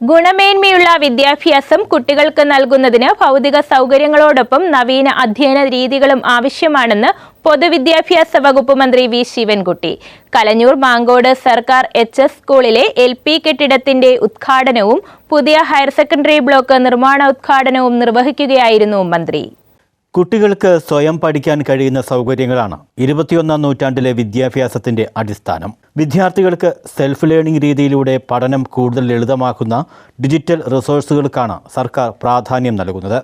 ഗുണമേന്മയുള്ള വിദ്യാഭ്യാസം കുട്ടികൾക്ക് നൽകുന്നതിന് ഭൗതിക സൗകര്യങ്ങളോടൊപ്പം നവീന അധ്യയന രീതികളും ആവശ്യമാണെന്ന് പൊതുവിദ്യാഭ്യാസ വകുപ്പ് മന്ത്രി വി ശിവൻകുട്ടി. കലഞ്ഞൂർ മാങ്കോട് സർക്കാർ എച്ച് എസ് സ്കൂളിലെ എൽ പി കെട്ടിടത്തിന്റെ ഉദ്ഘാടനവും പുതിയ ഹയർ സെക്കൻഡറി ബ്ലോക്ക് നിർമ്മാണ ഉദ്ഘാടനവും നിർവഹിക്കുകയായിരുന്നു മന്ത്രി. കുട്ടികൾക്ക് സ്വയം പഠിക്കാൻ കഴിയുന്ന സൗകര്യങ്ങളാണ് ഇരുപത്തിയൊന്നാം നൂറ്റാണ്ടിലെ വിദ്യാഭ്യാസത്തിന്റെ അടിസ്ഥാനം. വിദ്യാർത്ഥികൾക്ക് സെൽഫ് ലേണിംഗ് രീതിയിലൂടെ പഠനം കൂടുതൽ ലളിതമാക്കുന്ന ഡിജിറ്റൽ റിസോഴ്സുകൾക്കാണ് സർക്കാർ പ്രാധാന്യം നൽകുന്നത്.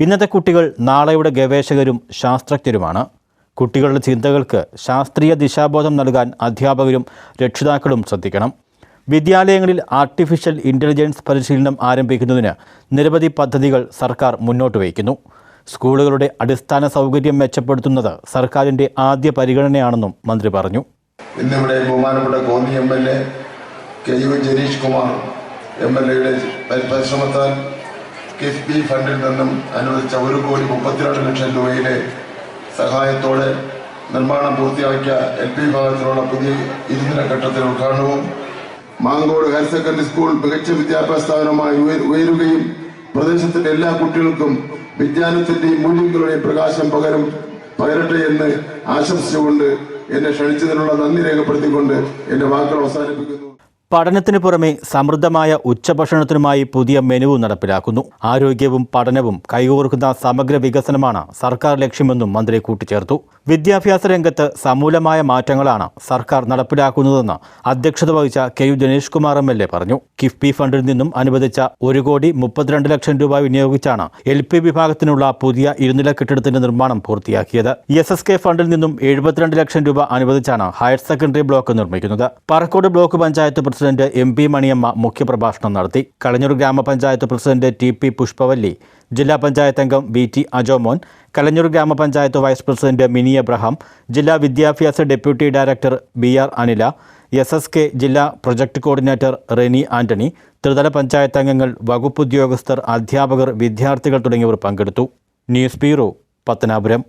ഇന്നത്തെ കുട്ടികൾ നാളെയുടെ ഗവേഷകരും ശാസ്ത്രജ്ഞരുമാണ്. കുട്ടികളുടെ ചിന്തകൾക്ക് ശാസ്ത്രീയ ദിശാബോധം നൽകാൻ അധ്യാപകരും രക്ഷിതാക്കളും ശ്രദ്ധിക്കണം. വിദ്യാലയങ്ങളിൽ ആർട്ടിഫിഷ്യൽ ഇന്റലിജൻസ് പരിശീലനം ആരംഭിക്കുന്നതിന് നിരവധി പദ്ധതികൾ സർക്കാർ മുന്നോട്ട് വയ്ക്കുന്നു. സ്കൂളുകളുടെ അടിസ്ഥാന സൗകര്യം മെച്ചപ്പെടുത്തുന്നത് സർക്കാരിന്റെ ആദ്യ പരിഗണനയാണെന്നും മന്ത്രി പറഞ്ഞു. ഇന്നിവിടെ ബഹുമാനപ്പെട്ട Konni M L A K U Janeesh Kumar M L എയുടെ പരിശ്രമത്താൽ കിഫ്ബി ഫണ്ടിൽ നിന്നും അനുവദിച്ച ഒരു കോടി മുപ്പത്തിരണ്ട് ലക്ഷം രൂപയിലെ സഹായത്തോടെ നിർമ്മാണം പൂർത്തിയാക്കിയ എൽ പി വിഭാഗത്തിലുള്ള പുതിയ ഇരുനില ഘട്ടത്തിന് ഉദ്ഘാടനവും മാങ്കോട് ഹയർ സെക്കൻഡറി സ്കൂൾ മികച്ച വിദ്യാഭ്യാസ സ്ഥാപനമായി ഉയരുകയും പ്രദേശത്തിന്റെ എല്ലാ കുട്ടികൾക്കും വിജ്ഞാനത്തിന്റെയും മൂല്യങ്ങളുടെയും പ്രകാശം പകരും പകരട്ടെ എന്ന് ആശംസിച്ചുകൊണ്ട് എന്നെ ക്ഷണിച്ചതിനുള്ള നന്ദി രേഖപ്പെടുത്തിക്കൊണ്ട് എന്റെ വാക്കുകൾ അവസാനിപ്പിക്കുന്നു. പഠനത്തിന് പുറമെ സമൃദ്ധമായ ഉച്ചഭക്ഷണത്തിനുമായി പുതിയ മെനുവും നടപ്പിലാക്കുന്നു. ആരോഗ്യവും പഠനവും കൈകോർക്കുന്ന സമഗ്ര വികസനമാണ് സർക്കാർ ലക്ഷ്യമെന്നും മന്ത്രി കൂട്ടിച്ചേർത്തു. വിദ്യാഭ്യാസ രംഗത്ത് സമൂലമായ മാറ്റങ്ങളാണ് സർക്കാർ നടപ്പിലാക്കുന്നതെന്ന് അധ്യക്ഷത വഹിച്ച K U Janeesh Kumar M L A പറഞ്ഞു. കിഫ്ബി ഫണ്ടിൽ നിന്നും അനുവദിച്ച ഒരു കോടി മുപ്പത്തിരണ്ട് ലക്ഷം രൂപ വിനിയോഗിച്ചാണ് എൽ പി വിഭാഗത്തിനുള്ള പുതിയ ഇരുനില കെട്ടിടത്തിന്റെ നിർമ്മാണം പൂർത്തിയാക്കിയത്. എസ് എസ് കെ ഫണ്ടിൽ നിന്നും എഴുപത്തിരണ്ട് ലക്ഷം രൂപ അനുവദിച്ചാണ് ഹയർ സെക്കൻഡറി ബ്ലോക്ക് നിർമ്മിക്കുന്നത്. Parakode block panchayat president M P Maniyamma മുഖ്യപ്രഭാഷണം നടത്തി. കളഞ്ഞൂർ ഗ്രാമപഞ്ചായത്ത് പ്രസിഡന്റ് ടി പി പുഷ്പവല്ലി ജില്ലാ പഞ്ചായത്ത് അംഗം വി ടി അജോമോൻ കലഞ്ഞൂർ ഗ്രാമപഞ്ചായത്ത് വൈസ് പ്രസിഡന്റ് മിനി എബ്രഹാം ജില്ലാ വിദ്യാഭ്യാസ deputy director B R Anila S S K ജില്ലാ പ്രൊജക്ട് കോർഡിനേറ്റർ റെനി ആന്റണി ത്രിതല പഞ്ചായത്ത് അംഗങ്ങൾ വകുപ്പ് ഉദ്യോഗസ്ഥർ അധ്യാപകർ വിദ്യാർത്ഥികൾ തുടങ്ങിയവർ പങ്കെടുത്തു. News bureau Pathanapuram.